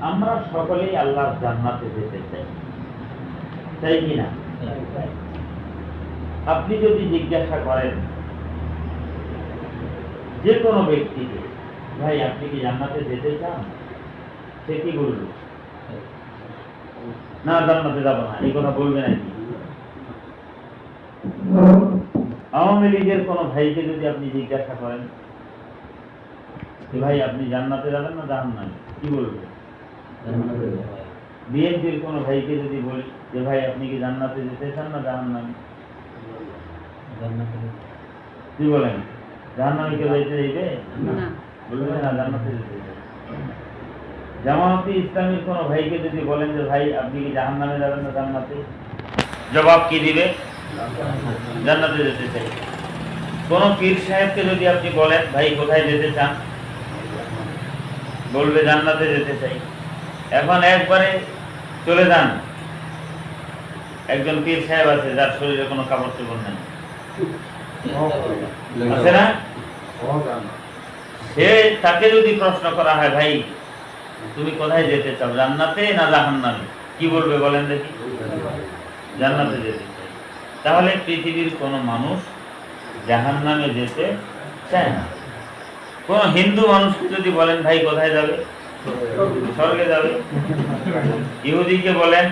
আমরা সকলেই আল্লাহর জান্নাতে যেতে চাই। তাই কি না? আপনি যদি জিজ্ঞাসা করেন, যে কোনো ব্যক্তিকে, ভাই, আপনি কি জান্নাতে যেতে চান? সে কি বলবে? না, জান্নাতে যাব না। এই কথা বলবে নাকি? আওয়ামী লীগের কোনো ভাইকে যদি আপনি জিজ্ঞাসা করেন, ভাই, আপনি জান্নাতে যাবেন না জাহান্নামে? কি বলবে? বিএনপির কোনো ভাইকে যদি বলি যে ভাই আপনি কি জান্নাতে যেতে চান না জাহান্নামে? কি বলেন? জাহান্নামে কেউ যাইতে যাইবে না। বলবে না জান্নাতে যেতে চাই জামায়াতি ইসলামীর কোনো ভাইকে যদি বলেন যে ভাই আপনি কি জাহান্নামে যাবেন না জান্নাতে? জবাব কি দিবে? জান্নাতে যেতে চাই। কোন পীর সাহেবকে যদি আপনি বলেন ভাই কোথায় যেতে চান? বলবে জান্নাতে যেতে চাই। এখন একবারে চলে যান। একজন পীর সাহেব আছে, যার শরীরে কোনো কাপড় চোপড় নেই। আছে না? সে তাকে যদি প্রশ্ন করা হয়, ভাই, তুমি কোথায় যেতে চাও, জান্নাতে না জাহান্নামে? কি বলবে বলেন দেখি। জান্নাতে যেতে চাই। তাহলে পৃথিবীর কোন মানুষ জাহান্নামে যেতে চায় না। কোন হিন্দু মানুষকে যদি বলেন, ভাই, কোথায় যাবে? স্বর্গে যাবে। ইহুদিকে বলেন